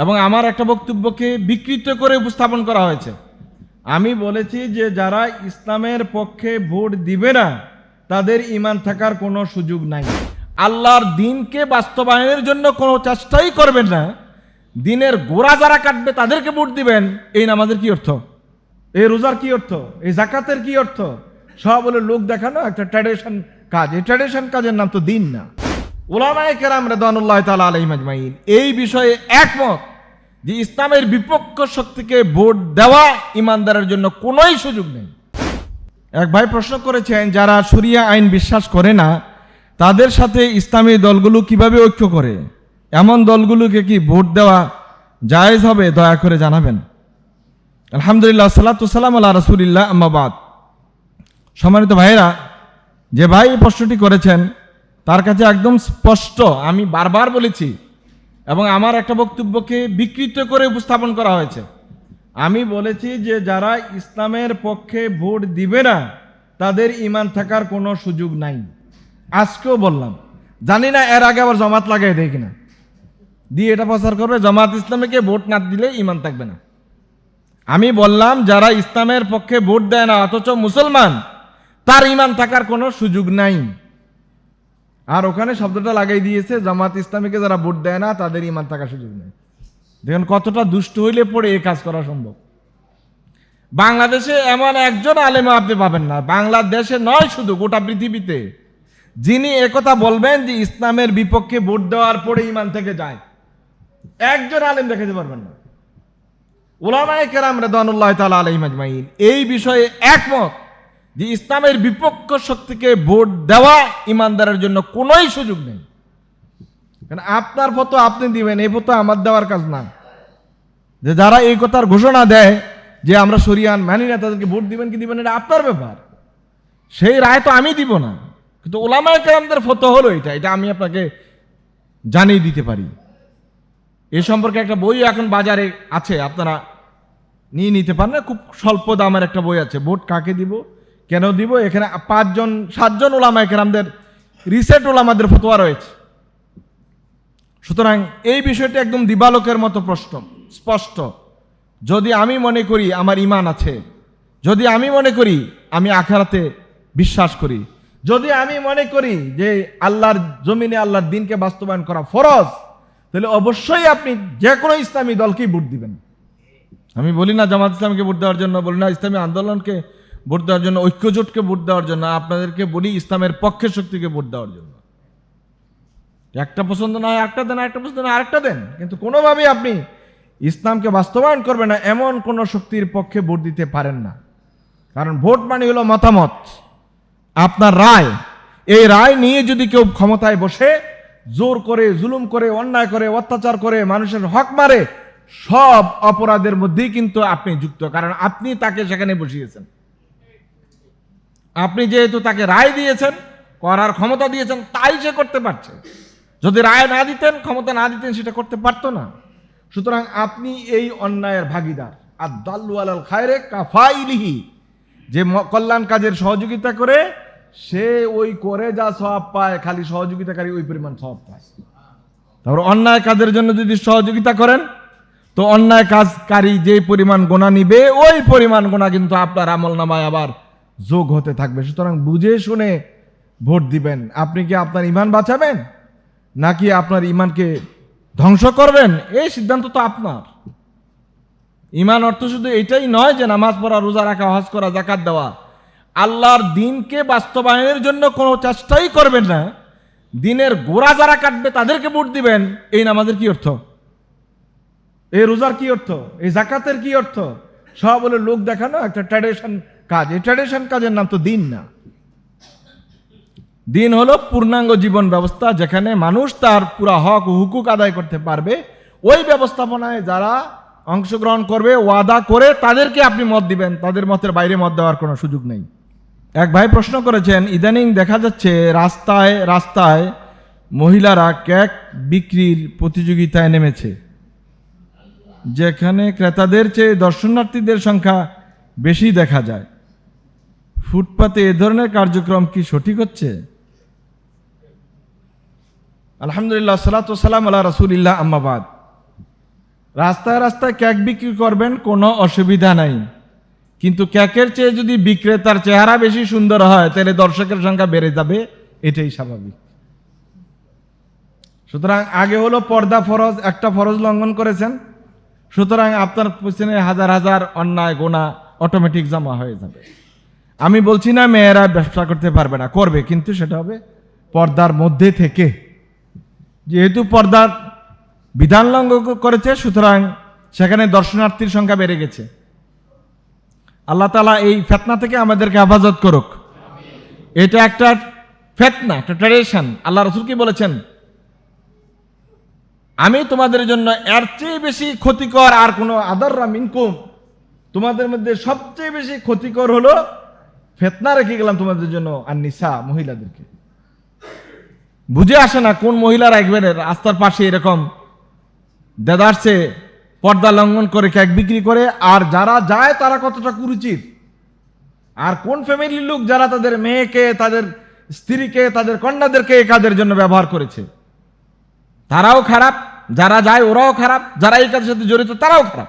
এবং আমার একটা বক্তব্যকে বিকৃত করে উপস্থাপন করা হয়েছে। আমি বলেছি যে যারা ইসলামের পক্ষে ভোট দিবে না, তাদের ইমান থাকার কোনো সুযোগ নাই। আল্লাহর দিনকে বাস্তবায়নের জন্য কোনো চেষ্টাই করবেন না। দিনের গোড়া যারা কাটবে, তাদেরকে ভোট দিবেন। এই নামাজের কি অর্থ? এই রোজার কি অর্থ? এই জাকাতের কি অর্থ? সব হলো লোক দেখানো একটা ট্র্যাডিশন কাজ। এই ট্র্যাডিশন কাজের নাম তো দিন না। ওলামায়ে কেরাম রেদানুল্লাহ তালা আলাইহিম আজমাইন। এই বিষয়ে একমত। যে ইসলামের বিপক্ষ শক্তিকে ভোট দেওয়া ইমানদারের জন্য কোনোই সুযোগ নেই। এক ভাই প্রশ্ন করেছেন, যারা শরিয়া আইন বিশ্বাস করে না, তাদের সাথে ইসলামী দলগুলো কীভাবে ঐক্য করে? এমন দলগুলোকে কি ভোট দেওয়া জায়েজ হবে, দয়া করে জানাবেন। আলহামদুলিল্লাহ সাল্লাতুসাল্লাম আল্লাহ রসুলিল্লাহ আম্মাবাদ সম্মানিত ভাইরা যে ভাই প্রশ্নটি করেছেন, তার কাছে একদম স্পষ্ট, আমি বারবার বলেছি এবং আমার একটা বক্তব্যকে বিকৃত করে উপস্থাপন করা হয়েছে। আমি বলেছি যে যারা ইসলামের পক্ষে ভোট দিবে না, তাদের ইমান থাকার কোনো সুযোগ নাই। আজকেও বললাম, জানি না এর আগে আবার জমাত লাগাই দেয় কিনা। দিয়ে এটা প্রচার করবে, জামাত ইসলামীকে ভোট না দিলে ইমান থাকবে না। আমি বললাম, যারা ইসলামের পক্ষে ভোট দেয় না, অথচ মুসলমান, তার ইমান থাকার কোনো সুযোগ নাই। আর ওখানে শব্দটা লাগাই দিয়েছে জামাত ইসলামীকে যারা ভোট দেয় না, তাদের ইমান থাকার সুযোগ নেই। দেখেন কতটা দুষ্ট হইলে পড়ে এই কাজ করা সম্ভব। বাংলাদেশে এমন একজন আলেমা আপনি পাবেন না। বাংলাদেশে নয় শুধু, গোটা পৃথিবীতে। যিনি একথা বলবেন যে ইসলামের বিপক্ষে ভোট দেওয়ার পরে ইমান থেকে যায়, একজন আলেম দেখাতে পারবেন না। ওলামায়ে কেরাম রেদানুল্লাহ তালা আলাইহিম আজমাইন, এই বিষয়ে একমত। যে ইসলামের বিপক্ষ শক্তিকে ভোট দেওয়া ইমানদারের জন্য কোনোই সুযোগ নেই। কারণ আপনার ফটো আপনি দিবেন, এই ফটো আমার দেওয়ার কাজ না। যে যারা এই কথার ঘোষণা দেয় যে আমরা সরিয়ান মানি না, তাদেরকে ভোট দিবেন কি দিবেন, এটা আপনার ব্যাপার। সেই রায় তো আমি দিব না। কিন্তু ওলামায়ে কেরামদের ফটো হলো এটা এটা আমি আপনাকে জানিয়ে দিতে পারি। এ সম্পর্কে একটা বই এখন বাজারে আছে, আপনারা নিয়ে নিতে পারেন। খুব স্বল্প দামের একটা বই আছে। ভোট কাকে দিব? কেন দিব? এখানে পাঁচজন, সাতজন ওলামা একরামদের রিসেট ওলামাদের ফতোয়া রয়েছে। সুতরাং এই বিষয়টি একদম দিবালোকের মতো প্রশ্ন, স্পষ্ট। যদি আমি মনে করি আমার ইমান আছে, যদি আমি মনে করি আমি আখারাতে বিশ্বাস করি, যদি আমি মনে করি যে আল্লাহর জমিনে আল্লাহর দিনকে বাস্তবায়ন করা ফরজ, তাহলে অবশ্যই আপনি যে কোনো ইসলামী দলকেই ভোট দিবেন। আমি বলি না জামাত ইসলামকে ভোট দেওয়ার জন্য, বলি না ইসলামী আন্দোলনকে ভোট দেওয়ার জন্য, ঐক্যজোটকে ভোট দেওয়ার জন্য, আপনাদেরকে বলি ইসলামের পক্ষের শক্তিকে ভোট দেওয়ার জন্য। একটা পছন্দ না হয় একটা দেন একটা পছন্দ না আরেকটা দেন। কিন্তু কোনোভাবেই আপনি ইসলামকে বাস্তবায়ন করবে না, এমন কোনো শক্তির পক্ষে ভোট দিতে পারেন না। কারণ ভোট মানে হলো মতামত, আপনার রায়। এই রায় নিয়ে যদি কেউ ক্ষমতায় বসে, জোর করে, জুলুম করে, অন্যায় করে, অত্যাচার করে, মানুষের হক মারে, সব অপরাধের মধ্যেই কিন্তু আপনি যুক্ত। কারণ আপনি তাকে সেখানে বসিয়েছেন। আপনি যেহেতু তাকে রায় দিয়েছেন, করার ক্ষমতা দিয়েছেন, তাই সে করতে পারছে। যদি রায় না দিতেন, ক্ষমতা না দিতেন, সেটা করতে পারতো না। সুতরাং আপনি এই অন্যায়ের ভাগিদার। আর দাল্লু আলাল খায়রে কাফাইলিহি। যে কল্যাণ কাজের সহযোগিতা করে, সে ওই করে যা সব পায়, খালি সহযোগিতাকারী ওই পরিমাণ সব পায়। তারপর অন্যায় কাজের জন্য যদি সহযোগিতা করেন, তো অন্যায় কাজকারী যে পরিমাণ গোনা নিবে, ওই পরিমাণ গোনা কিন্তু আপনার আমল নামায় আবার যোগ হতে থাকবে। সুতরাং বুঝে শুনে ভোট দিবেন। আপনি কি আপনার ইমান বাঁচাবেন? নাকি আপনার ইমানকে ধ্বংস করবেন? এই সিদ্ধান্ত তো আপনার। ইমান অর্থ শুধু এটাই নয় যে নামাজ পড়া, রোজা রাখা, হজ করা জাকাত দেওয়া। আল্লাহর দিনকে বাস্তবায়নের জন্য কোনো চেষ্টাই করবেন না। দিনের গোড়া যারা কাটবে, তাদেরকে ভোট দিবেন। এই নামাজের কি অর্থ? এই রোজার কি অর্থ? এই জাকাতের কি অর্থ? সব হলো লোক দেখানো, একটা ট্র্যাডিশন কাজ, এই ট্র্যাডিশন কাজের নাম তো দিন না। দিন হলো পূর্ণাঙ্গ জীবন ব্যবস্থা যেখানে মানুষ তার পুরা হক হুকুক আদায় করতে পারবে। ওই ব্যবস্থাপনায় যারা অংশগ্রহণ করবে, ওয়াদা করে তাদেরকে আপনি মত দিবেন। তাদের মতের বাইরে মত দেওয়ার কোনো সুযোগ নেই। এক ভাই প্রশ্ন করেছেন, ইদানিং দেখা যাচ্ছে রাস্তায় রাস্তায় মহিলারা কেক বিক্রির প্রতিযোগিতায় নেমেছে। যেখানে ক্রেতাদের চেয়ে দর্শনার্থীদের সংখ্যা বেশি দেখা যায়। ফুটপাতে এ ধরনের কার্যক্রম কি সঠিক হচ্ছে? আলহামদুলিল্লাহ, সালাত সালাম আল্লাহ রসুলিল্লাহ আম্মাবাদ রাস্তায় রাস্তায় কেক বিক্রি করবেন, কোনো অসুবিধা নাই। কিন্তু কেকের চেয়ে যদি বিক্রেতার চেহারা বেশি সুন্দর হয়, তাহলে দর্শকের সংখ্যা বেড়ে যাবে, এটাই স্বাভাবিক। সুতরাং আগে হলো পর্দা ফরজ, একটা ফরজ লঙ্ঘন করেছেন। সুতরাং আপনার পিছনে হাজার হাজার অন্যায় গোনা অটোমেটিক জমা হয়ে যাবে। আমি বলছি না মেয়েরা ব্যবসা করতে পারবে না, করবে, কিন্তু সেটা হবে পর্দার মধ্যে থেকে। যেহেতু পর্দার বিধান লঙ্ঘন করেছে, সুতরাং সেখানে দর্শনার্থীর সংখ্যা বেড়ে গেছে। আল্লাহ তালা এই ফেতনা থেকে আমাদেরকে হেফাজত করুক। এটা একটা ফেতনা, একটা ট্র্যাডিশন আল্লাহ রসুল কি বলেছেন? আমি তোমাদের জন্য এর চেয়ে বেশি ক্ষতিকর আর কোনো আদাররা মিনকুম। তোমাদের মধ্যে সবচেয়ে বেশি ক্ষতিকর হলো ফেতনা রেখে গেলাম তোমাদের জন্য আর নিসা মহিলাদেরকে। বুঝে আসে না কোন মহিলা রাখবেন রাস্তার পাশে এরকম দেদারসে পর্দা লঙ্ঘন করে, কেক বিক্রি করে, আর যারা যায় তারা কতটা কুরুচির? আর কোন ফ্যামিলির লোক যারা তাদের মেয়েকে, তাদের স্ত্রীকে, তাদের কন্যাদেরকে এই কাজের জন্য ব্যবহার করেছে? তারাও খারাপ, যারা যায় ওরাও খারাপ, যারা এই কাজের সাথে জড়িত তারাও খারাপ।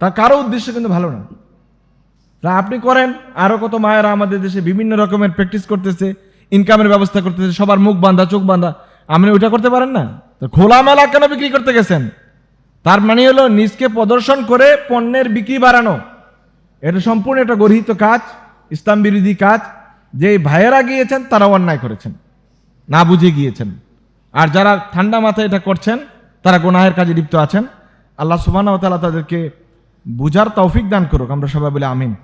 তা কারও উদ্দেশ্য কিন্তু ভালো না। তা আপনি করেন। আরও কত মায়েরা আমাদের দেশে বিভিন্ন রকমের প্র্যাকটিস করতেছে ইনকামের ব্যবস্থা করতেছে, সবার মুখ বান্ধা চোখ বান্ধা আপনি ওইটা করতে পারেন না? তো খোলামেলা কেন বিক্রি করতে গেছেন? তার মানে হলো নিজকে প্রদর্শন করে পণ্যের বিক্রি বাড়ানো। এটা সম্পূর্ণ একটা গর্হিত কাজ, ইসলাম বিরোধী কাজ। যে ভাইয়েরা গিয়েছেন তারা অন্যায় করেছেন। না বুঝে গিয়েছেন। আর যারা ঠান্ডা মাথায় এটা করছেন, তারা গোনাহের কাজে লিপ্ত আছেন। আল্লাহ সুবাহ তাদেরকে বুঝার তৌফিক দান করুক। আমরা সবাই বলে আমিন।